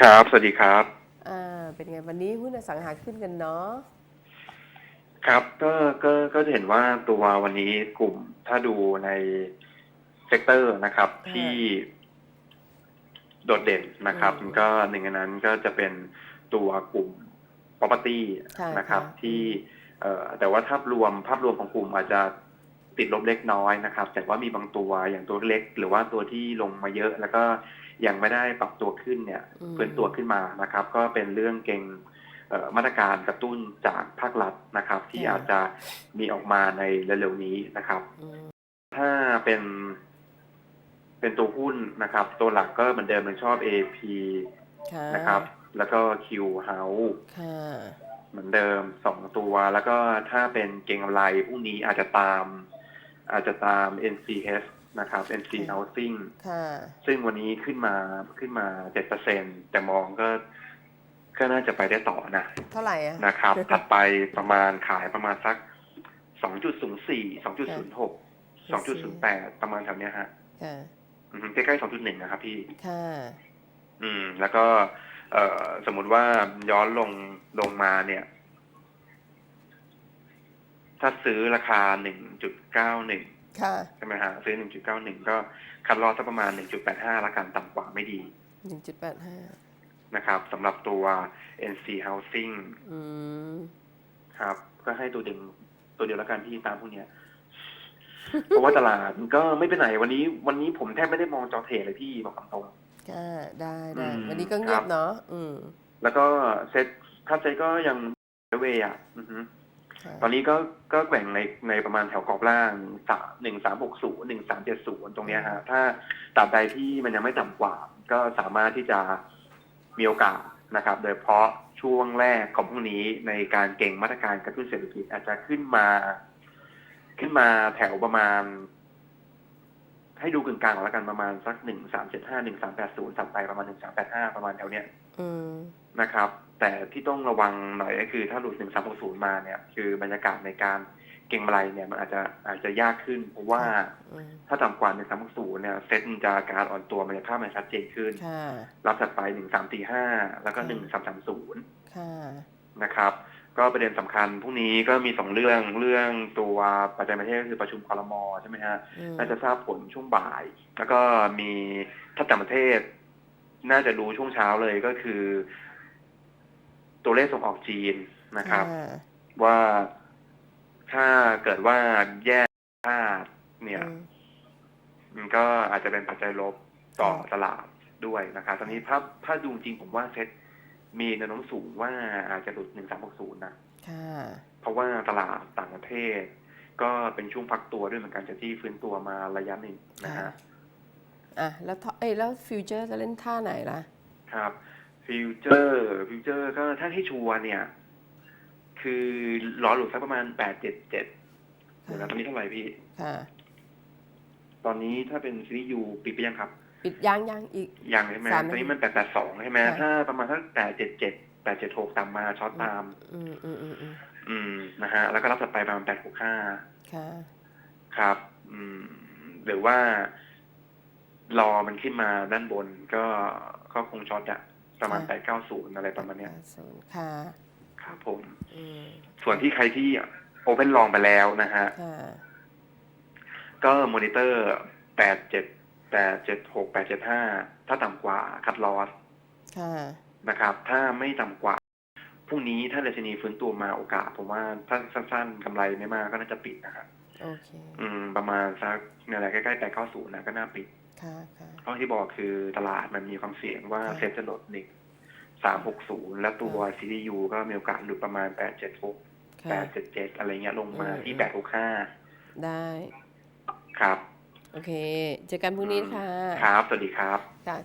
ครับ สวัสดีครับ อ่า เป็นไงวันนี้หุ้นอสังหาขึ้นกันเนาะ ครับ ก็ ก็ ก็จะเห็นว่าตัววันนี้กลุ่มถ้าดูในเซกเตอร์นะครับ อ่าที่โดดเด่นนะครับอืมก็หนึ่งในนั้นก็จะเป็นตัวกลุ่ม property ใช่นะครับ ค่ะที่เอ่อแต่ว่าภาพรวมภาพรวมของกลุ่มอาจจะ ติดลบเล็กน้อยนะครับ แต่ว่ามีบางตัวอย่างตัวเล็ก หรือว่าตัวที่ลงมาเยอะ แล้วก็ยังไม่ได้ปรับตัวขึ้นเนี่ยอืมเพื่อนตัวขึ้นมานะครับ ก็เป็นเรื่องเก่งเอ่อมาตรการกระตุ้นจากภาครัฐนะครับ ที่อาจจะมีออกมาในเร็วๆนี้นะครับอืมถ้าเป็น เป็นตัวหุ้นนะครับ ตัวหลักก็เหมือนเดิมมันชอบ AP ค่ะนะครับ แล้วก็ Q House ค่ะเหมือนเดิมสองตัว แล้วก็ถ้าเป็นเก่งกำไรพรุ่งนี้อาจจะตาม อาจจะตาม NCH นะครับ NC Housing ค่ะซึ่งวันนี้ขึ้นมาขึ้นมาเจ็ดเปอร์เซ็นแต่มองก็ก็น่าจะไปได้ต่อนะ เท่าไหร่อะนะครับ ถัดไปประมาณขายประมาณสักสองจุดศูนย์สี่สองจุดศูนย์หกสองจุดศูนย์แปดประมาณแถวเนี้ยฮะค่ะอืมใกล้ๆสองจุดหนึ่งนะครับพี่ค่ะอืม แล้วก็ เอ่อสมมุติว่าย้อนลงลงมาเนี่ย ถ้าซื้อราคาหนึ่งจุดเก้าหนึ่งค่ะ ใช่ไหมฮะ ซื้อหนึ่งจุดเก้าหนึ่งก็คัดลอสสักประมาณหนึ่งจุดแปดห้าละกันต่ำกว่าไม่ดีหนึ่งจุดแปดห้านะครับสำหรับตัว NC Housing อืม ครับ ก็ให้ตัวเด่นตัวเดียวแล้วกันที่ตามพวกเนี้ย เพราะว่าตลาดมันก็ไม่ไปไหนวันนี้ วันนี้ผมแทบไม่ได้มองจอเทรดเลยพี่บอกตามตรง ค่ะ ได้ได้อืมวันนี้ก็เงียครับบเนาะ อืม แล้วก็เซ็ตค่าเซ็ตก็ยังเวย์อะอือฮึค่ะ ตอนนี้ก็ก็แกว่งในในประมาณแถวกรอบล่างสามหนึ่งสามหกศูนย์หนึ่งสามเจ็ดศูนย์ตรงเนี้ยฮะถ้าตราบใดที่มันยังไม่ต่ำกว่า ก็สามารถที่จะมีโอกาสนะครับ โดยเฉพาะช่วงแรกของพรุ่งนี้ในการเก่งมาตรการกระตุ้นเศรษฐกิจอาจจะขึ้นมา ขึ้นมาแถวประมาณ ให้ดูกึ่งกลางก่อนแล้วกันประมาณสักหนึ่งสามเจ็ดห้าหนึ่งสามแปดศูนย์สับไปประมาณหนึ่งสามแปดห้าประมาณแถวเนี้ยอืมนะครับแต่ที่ต้องระวังหน่อยก็คือถ้าหลุด 1360 มาเนี่ย คือบรรยากาศในการเก่งกำไรเนี่ยมันอาจจะอาจจะยากขึ้น เพราะว่าอืมถ้าต่ำกว่า 1360 เนี่ยเซ็ตมันจะการอ่อนตัวมันจะภาพมันชัดเจนขึ้นค่ะรับถัดไป 1345 แล้วก็อืม1330ค่ะนะครับ ก็ประเด็นสำคัญพรุ่งนี้ก็มีสองเรื่องเรื่องตัวปัจจัยประเทศก็คือประชุมคอรมอใช่ไหมฮะอืมน่าจะทราบผลช่วงบ่าย แล้วก็มีถ้าต่างประเทศ น่าจะดูช่วงเช้าเลยก็คือ ตัวเลขส่งออกจีนนะครับค่ะว่าถ้าเกิดว่าแย่พลาดเนี่ยอืมมันก็อาจจะเป็นปัจจัยลบต่อค่ะตลาดด้วยนะครับตอนนี้ถ้าถ้าดูจริงผมว่าเซ็ตมีแนวโน้มสูงว่าอาจจะหลุดหนึ่งสามหกศูนย์นะค่ะเพราะว่าตลาดต่างประเทศ ก็เป็นช่วงพักตัวด้วยเหมือนกันจากที่ฟื้นตัวมาระยะหนึ่งนะค่ะฮะอะแล้วท่อเอ้ยแล้วฟิวเจอร์จะเล่นท่าไหนล่ะ ครับ ฟิวเจอร์ฟิวเจอร์ก็ถ้าให้ชัวร์เนี่ย คือรอหลุดสักประมาณแปดเจ็ดเจ็ดเดี๋ยวนะตอนนี้เท่าไหร่พี่ ค่ะ ตอนนี้ถ้าเป็นซีรีส์ยูปิดไปยังครับ ปิดยังยังอีก ยังใช่ไหมสามตอนนี้มันแปดแปดสองใช่ไหมค่ะ ถ้าประมาณสักแปดเจ็ดเจ็ดแปดเจ็ดหกตามมาช็อตตาม อืมอืมอืมอืมอืมนะฮะ แล้วก็รับถัดไปประมาณแปดหกห้าค่ะ ครับ อืมหรือว่ารอมันขึ้นมาด้านบนก็ก็คงช็อตอะ ประมาณแปดเก้าศูนย์อะไรประมาณเนี้ยศูนย์ค่ะครับผมอืมส่วนที่ใครที่โอเพนลองไปแล้วนะฮะค่ะก็มอนิเตอร์แปดเจ็ดแปดเจ็ดหกแปดเจ็ดห้าถ้าต่ำกว่าคัดลอสค่ะนะครับ ถ้าไม่ต่ำกว่าพรุ่งนี้ถ้าเดชนีฟื้นตัวมาโอกาส ผมว่าถ้าสั้นๆกำไรไม่มากก็น่าจะปิดนะครับโอเค อืม ประมาณสักเนี่ยแหละใกล้ๆแปดเก้าศูนย์นะก็น่าปิด ค่ะค่ะเพราะที่บอกคือตลาดมันมีความเสี่ยงว่าค่ะเซ็ตจะลดหนึ่งสามหกศูนย์แล้วตัว CDU ก็มีโอกาสหลุดประมาณแปดเจ็ดหกแปค่ะดเจ็ดเจ็ดอะไรเงี้ยลงมาอืมที่แปดหกห้าได้ ครับ โอเค เจอกันพรุ่งนี้ค่ะ ครับ สวัสดีครับ